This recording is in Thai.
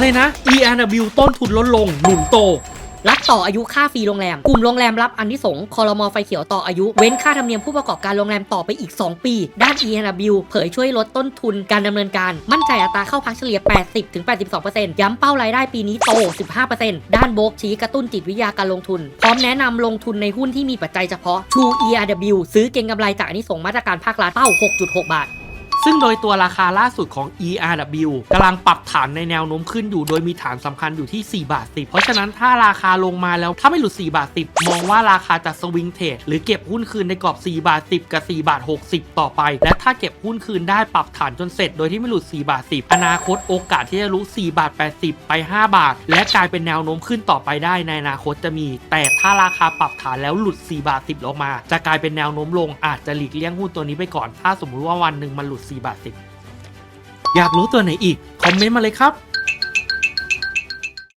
อะไรนะ ERW ต้นทุนลดลง หนุนโตรับต่ออายุค่าฟรีโรงแรม กลุ่มโรงแรมรับอันที่สงคอรมอไฟเขียวต่ออายุ เว้นค่าธรรมเนียมผู้ประกอบการโรงแรมต่อไปอีก 2 ปี ด้าน ENW เผยช่วยลดต้นทุนการดำเนินการ มั่นใจอัตราเข้าพักเฉลี่ย 80-82%ย้ำเป้ารายได้ปีนี้โต 15%ด้านโบกชี้กระตุ้นจิตวิทยาการลงทุน พร้อมแนะนำลงทุนในหุ้นที่มีปัจจัยเฉพาะ True ERW ซื้อเก็งกำไรจากอันนี้ส่งมาตรการภาครัฐเป้า 6.6 บาท ซึ่งโดยตัวราคาล่าสุดของ ERW กำลังปรับฐานในแนวโน้มขึ้นอยู่ โดยมีฐานสำคัญอยู่ที่ 4 บาท 10 เพราะฉะนั้นถ้าราคาลงมาแล้วถ้าไม่หลุด 4 บาท 10 มองว่าราคาจะสวิงเทรดหรือเก็บหุ้นคืนในกรอบ 4 บาท 10 กับ 4 บาท 60 ต่อไป และถ้าเก็บหุ้นคืนได้ปรับฐานจนเสร็จ โดยที่ไม่หลุด 4 บาท 10 อนาคตโอกาสที่จะรู้ 4 บาท 80 ไป 5 บาท และกลายเป็นแนวโน้มขึ้นต่อไปได้ในอนาคตจะมี แต่ถ้าราคาปรับฐานแล้วหลุด 4 บาท 10 ลงมา จะกลายเป็นแนวโน้มลงอาจจะหลีกเลี่ยงหุ้นตัวนี้ไปก่อน ถ้าสมมติว่าวันหนึ่งมันหลุด4 บาท 10 อยากรู้ตัวไหนอีก คอมเมนต์มาเลยครับ